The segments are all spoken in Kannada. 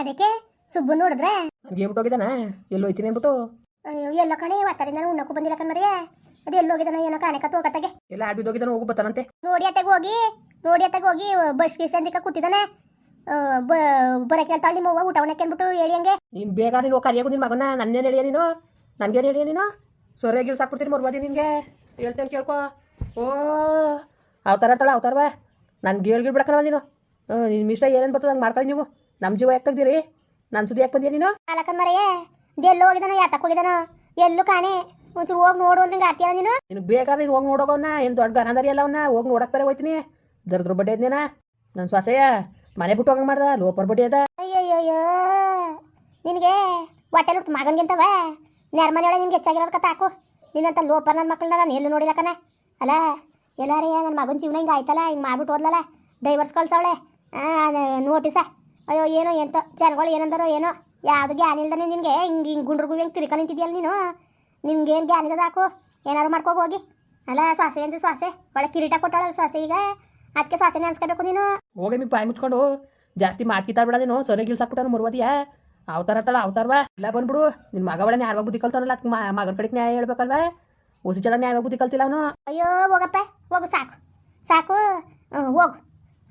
ಅದಕ್ಕೆ ಸುಬ್ಬು ನೋಡಿದ್ರೆ ಹಂಗೆ ಹೋಗಿದ್ದಾನ? ಎಲ್ಲಿ ಹೋಯ್ತೀನಿ ಅಂದ್ಬಿಟ್ಟು? ಅಯ್ಯೋ ಎಲ್ಲ ಕಣೆ ಒತ್ತರಿಂದ ಉಣ್ಣಕ್ಕೂ ಬಂದಿಲ್ಲ ಕಣ್ಮರಿ ಅದು ಎಲ್ಲಿ ಹೋಗಿದಾನ ಏನೋ ಕಾಣಕತ್ತು ಹೋಗತ್ತಾಗೆ. ಎಲ್ಲ ಆಡ್ ಬಿದ್ದೋಗಿದ್ದಾನ ಹೋಗು ಬರ್ತಾನಂತೆ. ನೋಡಿ ಅತ್ತಾಗ ಹೋಗಿ ನೋಡಿ ಅತ್ತಾಗ ಹೋಗಿ ಬಸ್ ಸ್ಟೇಷನ್ ಕೂತಿದ್ದಾನೆ. ಆ, ಬ ಬರಕ್ಕೆ ಹೇಳ್ತಾಳೆ ನಿಮ್ಮ ಅವ್ವ ಊಟ ಉಣ್ಣಕ್ಕೆ ಅಂದ್ಬಿಟ್ಟು ಹೇಳಿ ಹಂಗೆ. ನೀನು ಬೇಗ ನೀನು ಕರಿಯೋಗು ನಿನ್ನ ಮಗನ ನನ್ನೇನು ಹೇಳಿಯ ನೀನು? ನನಗೇನು ಹೇಳಿಯ ನೀನು? ಸೊರೆಗೆ ಸಾಕ್ಬಿಡ್ತೀನಿ ಮರ್ವಾದಿ ನಿನಗೆ. ಹೇಳ್ತೇನೆ ಕೇಳ್ಕೊ. ಓ ಅವತಾರ ಆಡ್ತಾಳ ಅವತಾರವ ನನ್ಗೆ ಹೇಳ್ಗಿಡ್ ಬಿಡಕನವ ನೀನು. ನಿಮ್ಮ ಮಿಷ್ಟ ಏನೇನು ಬರ್ತದೆ ಹಂಗೆ ಮಾಡ್ಕೊಳ್ಳಿ ನೀವು. ನಮ್ಮ ಜೀವ ಯಾಕೆ ತೆಗ್ದಿರಿ? ನನ್ನ ಸುದ್ದಿ ಯಾಕೆ ಬಂದಿಯ ನೀನು? ಇದು ಎಲ್ಲೋ ಹೋಗಿದಾನ ಯಾತಕ್ಕೆ ಹೋಗಿದಾನೋ ಎಲ್ಲೂ ಕಾಣೆ. ಒಂಚೂರು ಹೋಗಿ ನೋಡು ಅಂದ್ರೆ ಆಡ್ತೀಯ ನೀನು? ನಿನಗೆ ಬೇಕಾದ್ರೆ ನೀನು ಹೋಗಿ ನೋಡೋಗವನ್ನ ಏನು ದೊಡ್ಡ ಗನದಾರಿ ಎಲ್ಲ ಅವನ್ನ ಹೋಗಿ ನೋಡಕ್ಕೆ ಬೇರೆ ಹೋಯ್ತೀನಿ. ದರ್ದ್ರ ಬಡ್ಡಿ ಇದ್ನೇನ ನನ್ನ ಸೊಸೆಯ. ಮನೆ ಬಿಟ್ಟು ಹೋಗಂಗೆ ಮಾಡ್ದ. ಲೋಪರ್ ಬಡ್ಡಿ ಅದ. ಅಯ್ಯಯ್ಯಯ್ಯೋ. ನಿನಗೆ ಹೊಟ್ಟೆ ಹುಟ್ಟು ಮಗನ್ಗಿಂತವ ನೆರ ಮನೆಯೊಳಗೆ ನಿನ್ಗೆ ಹೆಚ್ಚಾಗಿರೋದು ಕಥ ಹಾಕು. ನಿನ್ನಂತ ಲೋಪರ್ ನನ್ನ ಮಕ್ಕಳನ್ನ ನಾನು ಎಲ್ಲೂ ನೋಡಿಲ್ಲ ಕಣ. ಅಲ್ಲ ಎಲ್ಲಾರೇ ನನ್ನ ಮಗನ ಜೀವನ ಹಿಂಗೆ ಆಯ್ತಲ್ಲ ಹಿಂಗೆ ಮಾಡ್ಬಿಟ್ಟು ಹೋದ್ಲಲ್ಲ. ಡೈವರ್ಸ್ ಕಳ್ಸವಳೆ. ನೋಟಿಸ ಅಯ್ಯೋ ಏನೋ ಎಂತ ಜನಗಳು ಏನಂದಾರೋ ಏನೋ. ಯಾವುದು ಗ್ಯಾನ್ ಇಲ್ದಾನೆ ನಿನಗೆ? ಹಿಂಗೆ ಹಿಂಗೆ ಗುಂಡ್ರಿಗೂ ಹೆಂಗೆ ತಿರ್ಕ ನಿಂತಿದ್ಯಲ್ಲ ನೀನು? ನಿನ್ಗೇನು ಗ್ಯಾನ್ ಇದ್ದದ ಹಾಕು? ಏನಾರು ಮಾಡ್ಕೋ ಹೋಗಿ. ಅಲ್ಲ ಸೊಸೆ ಅಂದ್ರೆ ಸೊಸೆ ಒಳ್ಳೆ ಕಿರೀಟ ಕೊಟ್ಟಾಳ ಸೊಸೆ ಈಗ. ಅದಕ್ಕೆ ಸೊಸೆನೇ ಅನ್ಸ್ಕೋಬೇಕು ನೀನು. ಹೋಗಿ ಮಿ ಪಾಯಿ ಮುಚ್ಕೊಂಡು. ಜಾಸ್ತಿ ಮಾತು ಬಿಡ ನೀನು. ಸೊರೆ ಗಿಲ್ಸಾಕ್ಬಿಟ್ಟಾನ ಮುರ್ವದಿಯಾ? ಅವತಾರ ಹತ್ತಳ ಅವತಾರವಾ ಇಲ್ಲ ಬಂದ್ಬಿಡು. ನಿನ್ನ ಮಗ ಒಳ ನ್ಯಾಯವಾಗಿ ಬುದ್ಧಿ ಕಲ್ತಾನಲ್ಲ ಅದಕ್ಕೆ ಮಗನ ಕಡೆಗೆ ನ್ಯಾಯ ಹೇಳ್ಬೇಕಲ್ವಾ? ಉಸಿ ಚಲ ನ್ಯಾಯ ಬುದ್ಧಿ ಕಲ್ತಿಲ್ಲ ಅವನು. ಅಯ್ಯೋ ಹೋಗಪ್ಪ. ಹೋಗು ಸಾಕು. ಸಾಕು. ಹೋಗು.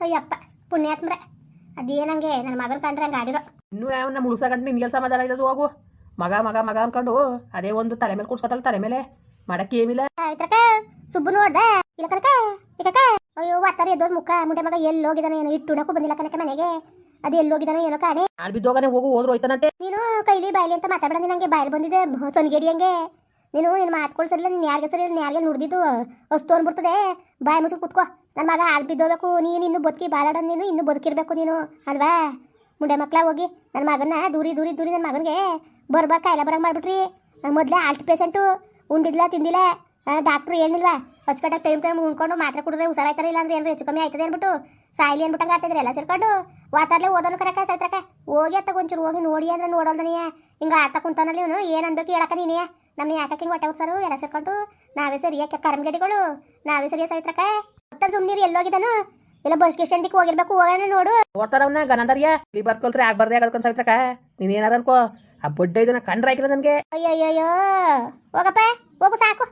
ಅಯ್ಯಪ್ಪ ಪುಣ್ಯಾತ್ಮ್ರೆ. ಅದೇನಂಗೆ ನನ್ನ ಮಗನ ಕಂಡ್ರೆ ಹಂಗೆ ಆಡಿರೋ. ಇನ್ನೂ ಯಾವನ್ನ ಮುಳುಗ್ಸಕಂಡು ನಿನ್ಗೆ ಸಮಾಧಾನ ಇರೋದು ಹೋಗು. ಮಗ ಮಗ ಮಗ ಅನ್ಕೊಂಡು ಅದೇ ಒಂದು ತಲೆ ಮೇಲೆ ಕೂಡ್ಸ್ಕೊತಾಳ ತಲೆ ಮೇಲೆ. ಮಾಡಕ್ಕೆ ಏನಿಲ್ಲ. ಸಾವಿತ್ರಕ್ಕ ಸುಬ್ಬು ನೋಡ್ದೆ? ಇಲ್ಲ ಕನಕ ಇಕಕ್ಕ ಅಯ್ಯೋ ಅತ್ತಾರೆ ಎದ್ದೋದ್ ಮುಖ. ಮುಂಡೆ ಮಗ ಎಲ್ಲಿ ಹೋಗಿದಾನೆ ಏನೋ ಇಟ್ಟು ಉಡಕ್ಕೂ ಬಂದಿಲ್ಲ ಕನಕ ಮನೆಗೆ. ಅದು ಎಲ್ಲಿ ಹೋಗಿದಾನೋ ಏನೋ ಕಾಣೆ. ಆಡ್ ಬಿದ್ದೋಗನೆ ಹೋಗು ಹೋದ್ರು ಹೋಯ್ತಾನಂತೆ. ನೀನು ಕೈಲಿ ಬಾಯ್ಲಿ ಅಂತ ಮಾತಾಡ್ಬೇಡ ನಂಗೆ. ಬಾಯಲ್ಲಿ ಬಂದಿದೆ ಸೊನ್ಗೇಡಿ ಹಂಗೆ. ನೀನು ನಿನ್ನ ಮಾತ್ಕೊಳ್ ಸರಿಲ್ಲ, ನೀನು ಯಾರಿಗೆ ಸರಿ ನೀನು ಯಾರಿಗೆ ನುಡ್ದಿದ್ದು? ಅಷ್ಟು ಅನ್ಬಿಡ್ತದೆ ಬಾಯಿ ಮುಚ್ಚು ಕೂತ್ಕೋ. ನನ್ನ ಮಗ ಹಾಳು ಬಿದ್ದೋಗ್ಬೇಕು. ನೀನು ಇನ್ನು ಬದುಕಿ ಬಾಳಾಡೋದು ನೀನು, ಇನ್ನು ಬದುಕಿರಬೇಕು ನೀನು. ಅಲ್ವಾ? ಮುಂಡೆ ಮಕ್ಕಳ ಹೋಗಿ ನನ್ನ ಮಗನ ದೂರಿ ದೂರಿ ದೂರಿ ನನ್ನ ಮಗನಿಗೆ ಬರ್ಬಾರ ಕಾಯಿಲೆ ಬರಂಗೆ ಮಾಡ್ಬಿಟ್ರಿ. ಮೊದಲೇ ಆಲ್ಟ್ ಪೇಷಂಟು, ಉಂಡಿದ್ಲ, ತಿಂದಿಲ್ಲ ಡಾಕ್ಟ್ರು ಹೇಳಿಲ್ವಾ ಹಚ್ಕಟ್ಟಾಗ ಟೈಮ್ ಟೈಮ್ ಉಣ್ಕೊಂಡು ಮಾತ್ರ ಕುಡಿದ್ರೆ ಹುಷಾರಾಯ್ತಾರೆ ಇಲ್ಲ ಅಂದ್ರೆ ಏನಾರು ಹೆಚ್ಚು ಕಮ್ಮಿ ಆಯ್ತದೆ ಅಂದ್ಬಿಟ್ಟು ಸಾಯಿಲಿ ಅಂದ್ಬಿಟ್ಟಂಗೆ ಆಡ್ತಿದ್ರೆ ಎಲ್ಲ ಸೇರ್ಕೊಂಡು? ವಾತಾರ್ಲೆ ಓದೋನು ಕರಕ ಸೈತ್ರಕ? ಹೋಗಿ ಅತ್ತ ಒಂಚೂರು ಹೋಗಿ ನೋಡಿ ಅಂದ್ರೆ ನೋಡಲ್ದ ನೀ ಹಿಂಗೆ ಆಡ್ತಾ ಕುಂತಾನಲ್ಲಿ ಇವನು. ಏನು ಅನ್ಬೇಕು ಹೇಳಕ ನೀನೇ. ನಮ್ಮ ಯಾಕಕ್ಕೆ ಹಿಂಗೆ ಹೊಟ್ಟೆ ಉರ್ಸಾರು? ಎಲ್ಲ ಸೇರ್ಕೊಂಡು ನಾವೇ ಸರಿ ಯಾಕೆ ಕರ್ಮಗಡಿಗಳು ನಾವೇ ಸರಿಯ ಸೈತ್ರಕ? ಮತ್ತೆ ಸುಮ್ಮನಿರಿ ಎಲ್ಲೋಗಿದ್ದಾನು? ಇಲ್ಲ ಬಸ್ ಸ್ಟೇಷನ್ದಿಕ್ಕೆ ಹೋಗಿರ್ಬೇಕು? ಹೋಗೋಣ ನೋಡು. ನೋಡ್ತಾರ ಅವ್ನ ಗನಂದರ್ಯ ಇಲ್ಲಿ ಬರ್ಕೊಳ್ತಾರೆ ಆಗ್ಬಾರ್ದೆ ಆಗಲ್ಕೊಂಡ್ ಸವಿತ್ರಕ ನೀನ್ ಏನಾರ ಅನ್ಕೋ. ಆ ಬೊಡ್ಡ ಇದನ್ನ ಕಂಡ್ರೆ ಆಯ್ಕಿಲ್ಲ ನನಗೆ. ಅಯ್ಯಯ್ಯೋ ಹೋಗಪ್ಪ ಹೋಗು ಸಾಕು.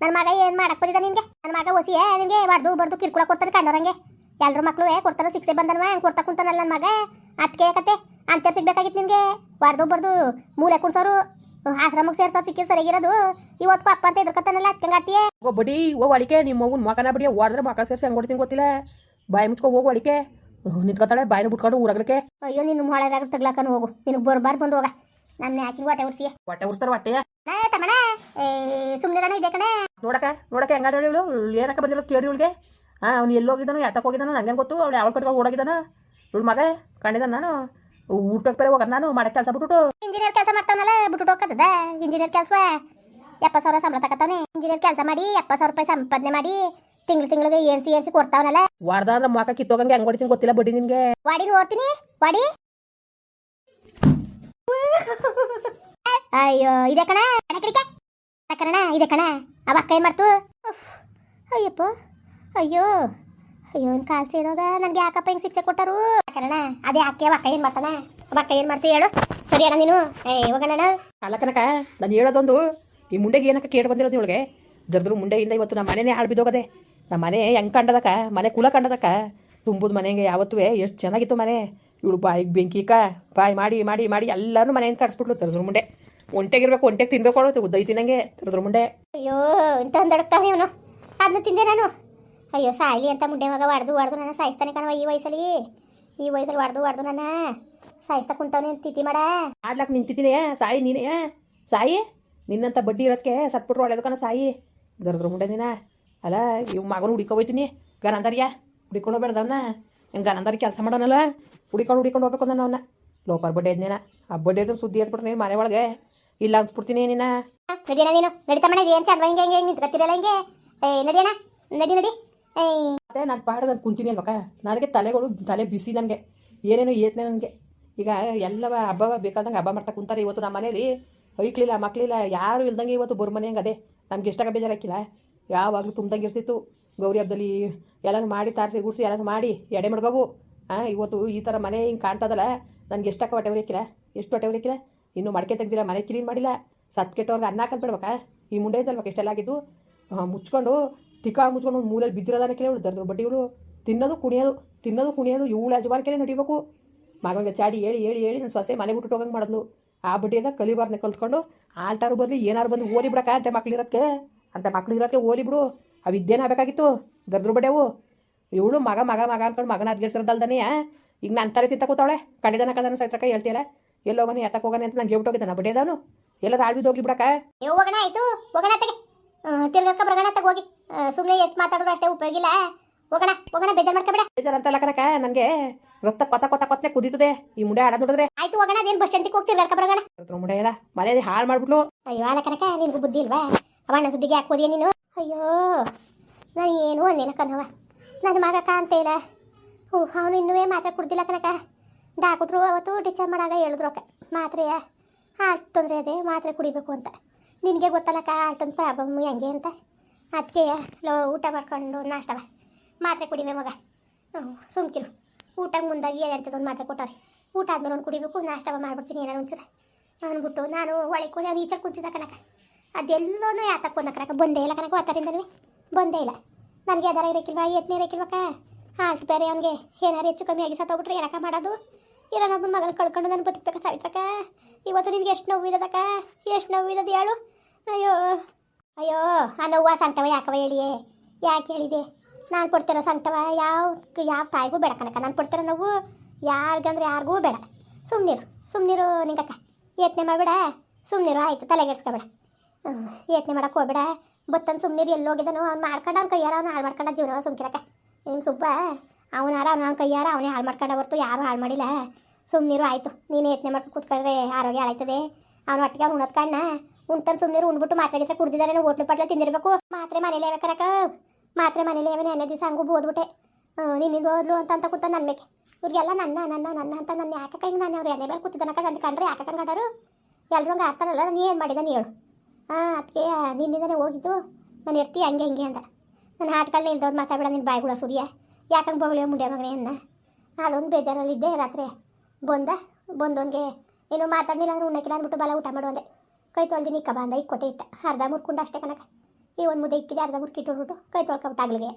ನನ್ನ ಮಗ ಏನು ಮಾಡಕ್ ಬಂದಿದ್ದ ನಿನ್ಗೆ? ನನ್ನ ಮಗ ಒಸಿಯೇ ನಿನ್ಗೆ ಬಡ್ದು ಬಡ್ದು ಕಿರ್ಕುಳ ಕೊಡ್ತಾನೆ ಕಂಡೋರಂಗೆ ಎಲ್ರು ಮಕ್ಳು ಕೊಡ್ತಾರ ಶಿಕ್ಷೆ ಬಂದನ್ವ ಹೆಂಗ್ ಕೊಡ್ತಾ ಕುಂತಾನಲ್ಲ ನನ್ನ ಮಗ? ಅದಕ್ಕೆ ಕತೆ ಅಂತೇರ್ ಸಿಗ್ಬೇಕಾಗಿತ್ತು ನಿನ್ಗೆ? ಬಡ್ದು ಬಡ್ದು ಮೂಲೆ ಕುಣ್ಸೋರು ಆಶ್ರಮಕ್ಕೆ ಸೇರ್ಸೋ ಸಿಕ್ಕಿದ್ ಸರಿಗಿರೋದು. ಇವತ್ತು ಅಪ್ಪ ಅಂತ ಎದ್ರಕತ್ತಾನಲ್ಲ ಅದಕ್ಕೆ ಆಡ್ತೀಯ ಹೋಗೋ ಬಡಿ ಓ ಒಳಿಕೆ ನಿಮ್ಮ ಮಗುನ್ ಮಕನ ಬಡಿ ಓಡಿದ್ರೆ ಮಕ ಸೇರಿಸಿ ಹೆಂಗ್ ಹೊಡಿತೀನಿ ಗೊತ್ತಿಲ್ಲ. ಬಾಯಿ ಮುಚ್ಕೊ ಹೋಗಿ ಒಳಿಕೆ ನಿಂತ್ಕೊತಾಳೆ ಬಾಯಿನ ಬಿಟ್ಕೊಂಡು ಊರಾಗ್ಲಿಕ್ಕೆ. ಅಯ್ಯೋ ನಿನ್ನ ಮೊಳೆದಾಗ ತಗ್ಲಾಕನು ಹೋಗು. ನಿನಗೆ ಬರ್ಬಾರ್ದು ಬಂದು ಹೋಗ. ನನ್ನ ಯಾಕಿಂಗ್ ಹೊಟ್ಟೆ ಉರ್ಸಿಯೇ? ಹೊಟ್ಟೆ ಉರ್ಸ್ತಾರ ಹೊಟ್ಟೆಯ? ನಾ ತಮ್ಮಣ ಸುಮ್ಮನೆ ಕಣ ಇದೆ ಕಣೆ? ನೋಡಕ ನೋಡಕ ಹೆಂಗಾಡ ಇವಳು? ಏನಕ್ಕ ಬಂದಿಲ್ಲ ಕೇಳಿ ಇವಳಿಗೆ. ಹಾಂ ಅವ್ನು ಎಲ್ಲಿ ಹೋಗಿದ್ದಾನೋ ಯಾತಕ್ಕೆ ಹೋಗಿದ್ದಾನೋ ನಂಗೆ ಗೊತ್ತು? ಅವಳು ಯಾವ ಕಡೆ ಓಡೋಗಿದ್ದಾನ. ಇವಳು ಮಗ ಕಂಡಿದ್ದಾನ ನಾನು. ಊಟಕ್ಕೆ ಬೇರೆ ಹೋಗೋದು ನಾನು ಮಾಡಕ್ಕೆ ಕೆಲಸ ಬಿಟ್ಬಿಟ್ಟು. ಇಂಜಿನಿಯರ್ ಕೆಲಸ ಮಾಡ್ತಾವನಲ್ಲ ಬಿಟ್ಬಿಟ್ಟು ಹೋಗ್ತದ ಇಂಜಿನಿಯರ್ ಕೆಲಸ ಎಪ್ಪತ್ತು ಸಾವಿರ ಸಂಬಳ ತಗೋತಾನೆ ಇಂಜಿನಿಯರ್ ಕೆಲಸ ಮಾಡಿ ಎಪ್ಪತ್ತು ಸಾವಿರ ರೂಪಾಯಿ ಸಂಪಾದನೆ ಮಾಡಿ ತಿಂಗಳು ತಿಂಗಳಿಗೆ ಏನ್ಸಿ ಏನ್ಸಿ ಕೊಡ್ತಾವನಲ್ಲ. ವಾಡ್ದ ಅಂದ್ರೆ ಮಕ ಕಿತ್ತೋಗಂಗೆ ಹೆಂಗೆ ಹೊಡಿತೀನಿ ಗೊತ್ತಿಲ್ಲ ಬಡ್ಡಿ ನಿನಗೆ. ವಾಡಿ ನೋಡ್ತೀನಿ ವಾಡಿ. ಅಯ್ಯೋ, ಇದೆ ಕಣ. ಕಣ ಇದೆ ಕಣ. ಅವ ಅಕ್ಕ ಏನ್ ಮಾಡ್ತು ಅಯ್ಯಪ್ಪ. ಅಯ್ಯೋ ಅಯ್ಯೋ ಏನು ಕಾಲ್ ಸೇರೋದ ನನಗೆ ಯಾಕಪ್ಪ ಹಿಂಗ್ ಶಿಕ್ಷೆ ಕೊಟ್ಟರು? ಕಣ, ಅದೇ ಅಕ್ಕೆ ಅವ ಏನ್ ಮಾಡ್ತಾನ? ಅವ ಏನ್ ಮಾಡ್ತೀವಿ ಹೇಳು. ಸರಿ ಅಣ್ಣ ನೀನು. ಏ ಹೋಗೋಣ ಅಲ್ಲ ಕನಕ ನಾನು ಹೇಳೋದೊಂದು, ಈ ಮುಂಡೆಗೆ ಏನಕ್ಕ ಕೇಳಿ ಬಂದಿರೋದು ಇವಳಿಗೆ? ದರ್ದ್ರು ಮುಂಡೆಯಿಂದ ಇವತ್ತು ನಮ್ಮ ಮನೆನೇ ಹಾಳು ಬಿದ್ದೋಗದೆ. ನಮ್ಮ ಮನೆ ಹೆಂಗೆ ಕಂಡದಕ್ಕ? ಮನೆ ಕುಲ ಕಂಡದಕ್ಕ? ತುಂಬುದು ಮನೆಗೆ ಯಾವತ್ತೂ ಎಷ್ಟು ಚೆನ್ನಾಗಿತ್ತು ಮನೆ. ಇವಳು ಬಾಯಿಗೆ ಬೆಂಕಿಕ ಬಾಯಿ ಮಾಡಿ ಮಾಡಿ ಮಾಡಿ ಎಲ್ಲರೂ ಮನೆಯಿಂದ ಕಟ್ಸ್ಬಿಟ್ಲು ತರದ್ರ ಮುಂಡೆ. ಒಂಟೆಗಿರ್ಬೇಕು ಒಂಟೆಗೆ ತಿನ್ಬೇಕು ಅನ್ನೋದು ಉದ್ದೈ ತಿನ್ನಂಗೆ ತರದ್ರ ಮುಂಡೆ. ಅಯ್ಯೋ ಇಂತ ಒಂದಡಕ್ತಾವ ಇವನು ಅದನ್ನ ತಿಂದೆ ನಾನು. ಅಯ್ಯೋ ಸಾಯ್ಲಿ ಅಂತ ಮುಂಡೆ ಮಗ ಹೊಡೆದು ಹೊಡೆದು ನನ್ನ ಸಾಯಿಸ್ತಾನೆ ಕಣವ ಈ ವಯಸ್ಸಲ್ಲಿ. ಈ ವಯಸ್ಸಲ್ಲಿ ಹೊಡೆದು ಹೊಡೆದು ನನ್ನ. ಸಾಯಿಸ್ತಾ ಕುಂತವನೇ ತಿತಿ ಮಾಡ. ಆಡ್ಲಕ್ಕೆ ನಿಂತಿದ್ದೀನಿ ಸಾಯಿ ನೀನೇ. ಸಾಯಿ ನಿನ್ನಂತ ಬಡ್ಡಿ ಇರೋದಕ್ಕೆ ಸತ್ಬಿಟ್ರು ಒಳ್ಳೇದು ಕಣ ಸಾಯಿ. ದರ್ದ್ರ ಮುಂಡೆ ದಿನ ಅಲ್ಲ ಇವ್ ಮಗನ ಹುಡಿಕೊ ಹೋಯ್ತೀನಿ. ಗನಂದರ್ಯ ಹುಡಿಕೊಂಡು ಬೇಡ್ದವನ್ನ ಹೆಂಗೆ ಗನಂದರಿ ಕೆಲಸ ಮಾಡೋನಲ್ಲ? ಹುಡಿಕೊಂಡು ಹುಡಿಕೊಂಡು ಹೋಗ್ಬೇಕು ನಾನು ಅವನ್ನ ಲೋಪರ್ ಬಡ್ಡೆ ಇದ್ನೇನ ಆ ಬಡ್ಡೆದು ಸುದ್ದಿ ಎತ್ಬಿಟ್ರೆ ನೀನು ಮನೆ ಒಳಗೆ. ಇಲ್ಲ ಅನ್ಸ್ಬಿಡ್ತೀನಿ ನಿನ್ನ ನಡಿಯಣ ನೀನು. ನಡಿತಾ ಏನ್ ಚಂದ? ಹಿಂಗೆ ಹಿಂಗೆ ನಿಂತ್ಕತ್ತಿರಲ್ಲ ಹಿಂಗೆ. ಏ ನಡಿಯಣ ನಡಿ ನಡಿ. ಮತ್ತೆ ನಾನು ಪಾಡ್ದು ನಾನು ಕುಂತೀನಿ ಅಲ್ವಕ್ಕ ನನಗೆ ತಲೆಗಳು ತಲೆ ಬಿಸಿ ನನಗೆ ಏನೇನೋ ಏತ್ನೆ ನನಗೆ ಈಗ ಎಲ್ಲವ ಹಬ್ಬ ಬೇಕಾದಂಗೆ ಹಬ್ಬ ಮಾಡ್ತಾ ಕುಂತಾರೆ ಇವತ್ತು ನಮ್ಮ ಮನೇಲಿ. ಐಕ್ಲಿಲ್ಲ ಮಕ್ಕಳಿಲ್ಲ ಯಾರು ಇಲ್ದಂಗೆ ಇವತ್ತು ಬರ್ ಮನೆ ಹಂಗೆ ಅದೇ ನಮ್ಗೆ ಎಷ್ಟಾಗ ಬೇಜಾರಾಕಿಲ್ಲ ಯಾವಾಗಲೂ ತುಂಬ್ದಂಗೆ ಇರ್ತಿತ್ತು ಗೌರಿ ಹಬ್ಬದಲ್ಲಿ ಎಲ್ಲನೂ ಮಾಡಿ ತಾರಸಿ ಗುಡಿಸಿ ಎಲ್ಲನೂ ಮಾಡಿ ಎಡೆ ಮಡ್ಗೋವು ಹಾಂ ಇವತ್ತು ಈ ಥರ ಮನೆ ಹಿಂಗೆ ಕಾಣ್ತದಲ್ಲ ನನಗೆ ಎಷ್ಟಾಕ ಹೊಟ್ಟೆ ಹೊಡಿಯಕ್ಕಿಲ್ಲ ಎಷ್ಟು ಹೊಟ್ಟೆ ಉರಿಯಕ್ಕಿಲ್ಲ ಇನ್ನೂ ಮಡಕೆ ತೆಗ್ದಿಲ್ಲ ಮನೆ ಕ್ಲೀನ್ ಮಾಡಿಲ್ಲ. ಸತ್ ಕೆಟ್ಟವ್ರಿಗೆ ಅನ್ನ ಹಾಕಂತ ಈ ಮುಂಡೆ ಇದ್ದಲ್ಬೇಕು ಎಷ್ಟೆಲ್ಲ ಆಗಿದ್ದು? ಮುಚ್ಕೊಂಡು, ತಿಕ್ಕ ಮುಚ್ಕೊಂಡು ಒಂದು ಮೂಲೆಯಲ್ಲಿ ಬಿದ್ದಿರೋದಾನೆ ಕೇಳಿ ದರ್ದ್ರ ಬಡ್ಡಿಗಳು. ತಿನ್ನೋದು, ಕುಣಿಯೋದು ತಿನ್ನೋದು, ಕುಣಿಯೋದು, ಇವಳು ಯಜಮಾನಿಕೆನೇ ನಡಿಬೇಕು. ಮಗನಿಗೆ ಚಾಡಿ ಹೇಳಿ ಹೇಳಿ ಹೇಳಿ ನನ್ನ ಸೊಸೆ ಮನೆ ಬಿಟ್ಟು ಹೋಗಂಗೆ ಮಾಡಿದ್ಲು. ಆ ಬಡ್ಡಿಯಿಂದ ಕಲಿಬಾರ್ದೆ ಕಲ್ತ್ಕೊಂಡು ಆಲ್ಟಾರು ಬರಲಿ, ಏನಾರು ಬಂದು ಓಲಿ ಬಿಡಕ್ಕ ಅಂತ ಮಕ್ಳಿರೋಕ್ಕೆ ಅಂತ ಮಕ್ಳಿರೋಕ್ಕೆ ಓಲಿ ಬಿಡು. ಆ ವಿದ್ಯೆನ ಆಗಬೇಕಾಗಿತ್ತು ದರ್ದ್ರ ಬಡ್ಡೆವು. ಇವಳು ಮಗ ಮಗ ಮಗ ಅಂದ್ಕೊಂಡು ಮಗನ ಅದ್ಗೆಡ್ಸಿರೋದಲ್ದನೇ ಈಗ ನಾನು ತಲೆ ತಿಂತ ಕೂತಾವಳೆ. ಕಡೆದನ ಕದನ ಸೈತ್ರಕ ಹೇಳ್ತೀಯಲ್ಲ. ಎಲ್ಲಿ ಹೋಗೋಣ ಎತ್ತಕ್ಕೆ ಹೋಗೋಣ ಅಂತ ನಂಗೆ ಹೇಳ್ಬಿಟ್ಟೋಗಿದ್ದಾನ ಬಡ್ಡೆದಾನು ಎಲ್ಲರೂ ಆಳ್ಬಿದ್ದು ಹೋಗ್ಲಿ ಬಿಡಕ ಏ ಹೋಗೋಣ ಆಯ್ತು. ಹೋಗೋಣ ತಗೆ ತಿರ್ಗಕ್ಕ ಬರೋಣ ತಗ ಹೋಗಿ. ಸುಮ್ಮನೆ ಎಷ್ಟು ಮಾತಾಡಿದ್ರು ಅಷ್ಟೇ ಉಪಯೋಗಿಲ್ಲ ಹೋಗೋಣ ಹೋಗೋಣ ಬೇಜಾರು ಮಾಡ್ಕೊಬೇಡ ಬೇಜಾರು ಅಂತಲ್ಲ ಕನಕ ನನಗೆ ರಕ್ತ ಕೊತ್ತ ಕೊತ್ತ ಕೊತ್ತನೆ ಕುದೀತದೆ. ಈ ಮುಂಡೆ ಆಡ ನೋಡಿದ್ರೆ. ಆಯ್ತು ಹೋಗೋಣ ಅದೇನು ಬಸ್ ಸ್ಟ್ಯಾಂಡಿಗೆ ಹೋಗ್ತೀರಿ ಕರ್ಕ ಅದ್ರ ಮುಂಡೆ ಎಲ್ಲ ಮನೆ ಹಾಳು ಮಾಡ್ಬಿಟ್ಲು. ಅಯ್ಯೋ ಅಲ್ಲ ಕನಕ ನಿನ್ಗೂ ಬುದ್ಧಿ ಇಲ್ವಾ? ಅವಣ್ಣ ಸುದ್ದಿಗೆ ಯಾಕೆ ಹೋದಿಯ ನೀನು? ಅಯ್ಯೋ ನಾನು ಏನು ಅಂದಿಲ್ಲ ಕಣವ ನನ್ನ ಮಗ ಕಾಣ್ತ ಇಲ್ಲ. ಅವನು ಇನ್ನೂ ಮಾತ್ರೆ ಕುಡ್ದಿಲ್ಲ ಕನಕ ಡಾಕ್ಟ್ರು ಅವತ್ತು ಟೀಚರ್ ಮಾಡಾಗ ಹೇಳಿದ್ರು ಅಕ್ಕ ಮಾತ್ರೆಯ ಹಾಲು ತೊಂದರೆ ಅದೇ ಮಾತ್ರೆ ಕುಡಿಬೇಕು ಅಂತ. ನಿನಗೆ ಗೊತ್ತಲ್ಲಕ್ಕ ಆಲ್ಟೊಂದು ಪ್ರಾಬ್ಲಮ್ ಹೆಂಗೆ ಅಂತ. ಅದಕ್ಕೆ ಲೋ, ಊಟ ಮಾಡ್ಕೊಂಡು ನಾಷ್ಟವ ಮಾತ್ರೆ ಕುಡಿವೆ ಮಗ. ಸುಮ್ಕಿರು ಊಟಕ್ಕೆ ಮುಂದಾಗಿ ಒಂದು ಮಾತ್ರೆ ಕೊಟ್ಟಾರೆ ಊಟ ಆದ್ಮೇಲೆ ಒಂದು ಕುಡಿಬೇಕು ನಾಷ್ಟವ ಮಾಡ್ಬಿಡ್ತೀನಿ, ಏನಾರು ಒಂಚೂರು. ಅಂದ್ಬಿಟ್ಟು ನಾನು ಒಳಗೆ ನಾನು ಈಚೆ ಕುಂತಿದ್ದ ಕನಕ ಅದೆಲ್ಲೋನು ಯಾತಕ್ಕೆ ಒಂದು ಕನಕ ಬಂದೇ ಇಲ್ಲ ಕನಕ ಆತರಿಂದನೂ ಬಂದೇ ಇಲ್ಲ. ನನಗೆ ಅದರ ಇರಕ್ಕಿಲ್ವಾ ಎತ್ತನೇ ಇರಕ್ಕಿಲ್ವಕ್ಕ ಹಾಲ್ಟ್ ಬೇರೆ ಅವನಿಗೆ ಏನಾರು ಹೆಚ್ಚು ಕಮ್ಮಿ ಆಗಿ ಸತ್ತೋಗ್ಬಿಟ್ರೆ ಏನಕ್ಕ ಮಾಡೋದು? ಇರೋ ನಮ್ಮ ಮಗನ ಕಳ್ಕೊಂಡು ನಾನು ಬದುಕಬೇಕ ಸಾವಿತ್ರಕ್ಕ? ಇವತ್ತು ನಿನಗೆ ಎಷ್ಟು ನೋವು ಇರೋದಕ್ಕ? ಎಷ್ಟು ನೋವು ಇರೋದು ಹೇಳು? ಅಯ್ಯೋ ಅಯ್ಯೋ, ಆ ನೋವು ಸಂಟವ ಯಾಕವ ಹೇಳಿಯೇ? ಯಾಕೆ ಹೇಳಿದೆ? ನಾನು ಕೊಡ್ತಿರೋ ಸಂಟವ ಯಾವ ಯಾವ ತಾಯಿಗೂ ಬೇಡ ಕನಕ ನಾನು ಕೊಡ್ತಿರೋ ನೋವು ಯಾರಿಗಂದ್ರೆ ಯಾರಿಗೂ ಬೇಡ. ಸುಮ್ಮನಿರು ಸುಮ್ಮನಿರು ನಿಂಗಕ್ಕ. ಯತ್ನೆ ಮಾಡಬೇಡ. ಸುಮ್ಮನಿರು ಆಯಿತು, ತಲೆಗೆಡ್ಸ್ಕೊಬೇಡ. ಯತ್ನೆ ಮಾಡಕ್ಕೆ ಹೋಗ್ಬೇಡ. ಬತ್ತನ್ ಸುಮ್ಮನಿರು ಎಲ್ಲಿ ಹೋಗಿದ್ದಾನೋ ಅವ್ನು ಮಾಡ್ಕೊಂಡು ಅವ್ನ ಕೈಯಾರ, ಅವ್ನು ಹಾಳು ಮಾಡ್ಕೊಂಡ ಜೀವನ ಸುಮ್ಕಿರಕ್ಕ ನಿಮ್ಮ ಸುಬ್ಬ? ಅವನಾರ ಅವ್ನ ಕೈಯಾರ ಅವನೇ ಹಾಳು ಮಾಡ್ಕೊಂಡ ಹೊರ್ತು ಯಾರು ಹಾಳು ಮಾಡಿಲ್ಲ. ಸುಮ್ಮನಿರು ಆಯಿತು. ನೀನು ಯತ್ನೆ ಮಾಡ್ಕೊಂಡು ಕೂತ್ಕೊಂಡ್ರೆ ಆರೋಗ್ಯ ಹಾಳಾಯ್ತದೆ. ಅವ್ನು ಒಟ್ಟಿಗೆ ಉಣ್ಣೋದ್ ಕಣ್ಣ. ಉಣ್ತಾನೆ ಸುಮ್ಮನಿರು ಉಣ್ಬಿಟ್ಟು ಮಾತ್ರೆ ಗಿತ್ರ ಕುಡ್ದಿದ್ದಾರೆ ಹೋಟ್ಲು ಪಟ್ಲ ತಿಂದಿರಬೇಕು. ಮಾತ್ರೆ ಮನೇಲಿ ಕರಕ ಮಾತ್ರೆ ಮನೇಲಿ ಅವನೇ ನೆನೆ ದಿವಸ ಹಂಗೂ ಬೋದ್ಬಿಟ್ಟೆ. ನಿನ್ನಿಂದ ಓದ್ಲು ಅಂತ ಅಂತ ಕೂತ ನನ್ನ ಮೇಕೆ. ಇವ್ರಿಗೆಲ್ಲ ನನ್ನ ನನ್ನ ನನ್ನ ಅಂತ ನನ್ನ ಯಾಕೆ ಹಿಂಗೆ ನಾನು ಅವ್ರು ಎಣ್ಣೆ ಮೇಲೆ ಕೂತಿದ್ದಾನಕ್ಕ ನನ್ನ ಕಂಡ್ರೆ ಯಾಕೆ ಕಂಡರು? ಎಲ್ಲರೂ ಹಂಗೆ ಆಡ್ತಾರಲ್ಲ ನಾನು ಏನು ಮಾಡಿದ ನೀ ಹೇಳು. ಹಾಂ ಅದಕ್ಕೆ ನಿನ್ನಿಂದನೇ ಹೋಗಿದ್ದು. ನಾನು ಇರ್ತೀಯ ಹಂಗೆ ಹಿಂಗೆ ಅಂತ ನನ್ನ ಹಾಟ್ಗಳನ್ನ ಇಲ್ದೋದು ಮಾತಾಡ್ಬೇಡ ನಿನ್ನ ಬಾಯ್ಗುಳ ಸೂರ್ಯ. ಯಾಕಂಗೆ ಬೊಗಳಿಯೋ ಮುಂಡ್ಯ ಮಗನೇ ಅನ್ನ ಅದೊಂದು ಬೇಜಾರಲ್ಲಿದ್ದೆ ರಾತ್ರಿ. ಬಂದ? ಬಂದವನಿಗೆ ಏನು ಮಾತಾಡಲಿಲ್ಲ ಅಂದ್ರೆ ಉಣ್ಣಕ್ಕಿಲ್ಲ ಅಂದ್ಬಿಟ್ಟು ಬಲ ಊಟ ಮಾಡುವಂದೆ ಕೈ ತೊಳ್ದಿನಿ ಇಕ್ಕ ಬಂದ ಈಗ ಕೊಟ್ಟೆ ಇಟ್ಟ. ಅರ್ಧ ಮುರ್ಕೊಂಡು ಅಷ್ಟೇ ಕನಕ ಈ ಒಂದು ಮುದ್ದೆ ಇಕ್ಕಿದೆ, ಅರ್ಧ ಮುರ್ಕಿ ಇಟ್ಬಿಟ್ಟು ಕೈ ತೊಳ್ಕೊಬಿಟ್ಟು ಆಗ್ಲಿಗೆ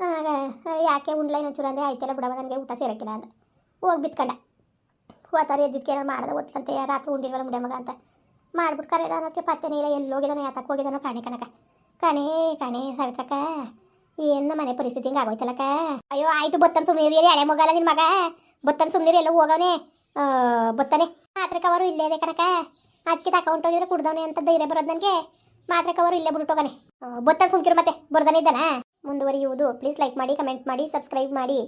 ಆಗ, ಯಾಕೆ ಉಂಡ್ಲ ಇನ್ನೊಂಚೂರು ಅಂದರೆ ಆಯ್ತಲ್ಲ ಬಿಡವ ನನಗೆ ಊಟ ಸೇರಕ್ಕಿಲ್ಲ ಅಂತ ಹೋಗಿ ಬಿತ್ಕೊಂಡೆ. ಹೋತಾರೆ ಎದ್ದಿದ್ದಕ್ಕೆ ಏನೋ ಮಾಡಿದೆ ಓದ್ಕಂತೆ ರಾತ್ರಿ ಉಂಡಿಲ್ವಲ್ಲ ಮುಂಡೆ ಮಗ ಅಂತ. ಮಾಡ್ಬಿಟ್ಟು ಕರೆದ ಅನ್ನೋದಕ್ಕೆ ಪತ್ತೆನೇ ಇಲ್ಲ ಎಲ್ಲಿ ಹೋಗಿದಾನೋ ಯಾತಕ್ಕೆ ಹೋಗಿದಾನೋ ಕಾಣಿ ಕನಕ ಕಣೇ, ಕಣೆ, ಸಾವಿತ್ರಕ್ಕ. ಏನು ಮನೆ ಪರಿಸ್ಥಿತಿ ಹಿಂಗೆ ಆಗೋಯ್ತಲ್ಲಕ ಅಯ್ಯೋ, ಆಯ್ತು, ಬತ್ತನ್ ಸುಮ್ಮನೆ ಹಳೆ ಮಗಲ್ಲ ನಿನ್ ಮಗ? ಬತ್ತನ್ ಸುಮ್ಮನೆ ಎಲ್ಲ ಹೋಗವನೆ? ಬತ್ತನೆ. ಮಾತ್ರೆ ಕವರು ಇಲ್ಲೇ ಇದೆ ಕನಕ ಅದಕ್ಕೆ ಹೋಗಿದ್ರೆ ಕುಡ್ದವನೆ ಅಂತ ಧೈರ್ಯ ಬರೋದು ನನಗೆ. ಮಾತ್ರೆ ಕವರು ಇಲ್ಲೇ ಹೋಗನೆ ಬತ್ತನ್ ಸುಮ್ಕಿರು ಮತ್ತೆ, ಬರ್ದಾನೆ ಇದ್ದಾನ? ಮುಂದುವರಿಯುವುದು. ಪ್ಲೀಸ್ ಲೈಕ್ ಮಾಡಿ ಕಮೆಂಟ್ ಮಾಡಿ ಸಬ್ಸ್ಕ್ರೈಬ್ ಮಾಡಿ.